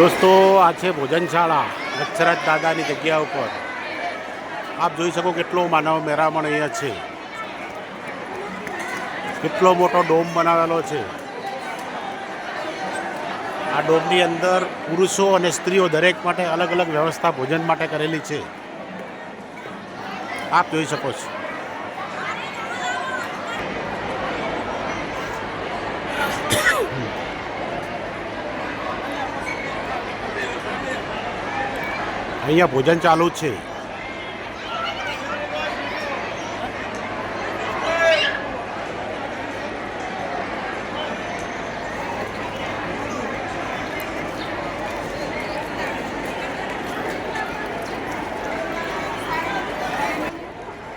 દોસ્તો, આ છે ભોજનશાળા લક્ષરાજ દાદાની જગ્યા ઉપર. આપ જોઈ શકો કેટલો માનવ મેરામણ અહીંયા છે. કેટલો મોટો ડોમ બનાવેલો છે. આ ડોમની અંદર પુરુષો અને સ્ત્રીઓ દરેક માટે અલગ અલગ વ્યવસ્થા ભોજન માટે કરેલી છે. આપ જોઈ શકો છો. અહીંયા ભોજન ચાલુ છે.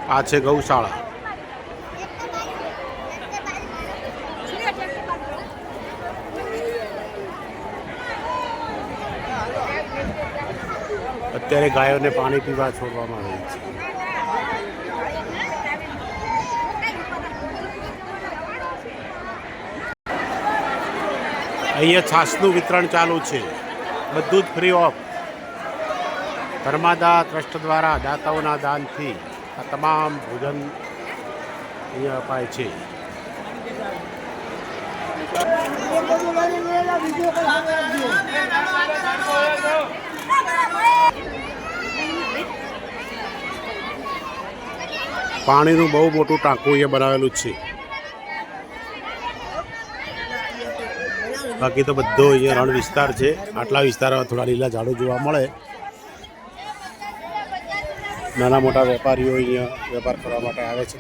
આ છે ગૌશાળા. અત્યારે ગાયોને પાણી પીવા છોડવામાં આવે છે. અહીંયા છાસનું વિતરણ ચાલુ છે. બધું જ ફ્રી ઓફ ધર્માદા ટ્રસ્ટ દ્વારા દાતાઓના દાનથી આ તમામ ભોજન અહીંયા અપાય છે. પાણીનું બહુ મોટું ટાંકું અહીંયા બનાવેલું છે. બાકી તો બધો અહીંયા રણ વિસ્તાર છે. આટલા વિસ્તારમાં થોડા લીલા ઝાડો જોવા મળે. નાના મોટા વેપારીઓ અહીંયા વેપાર કરવા માટે આવે છે.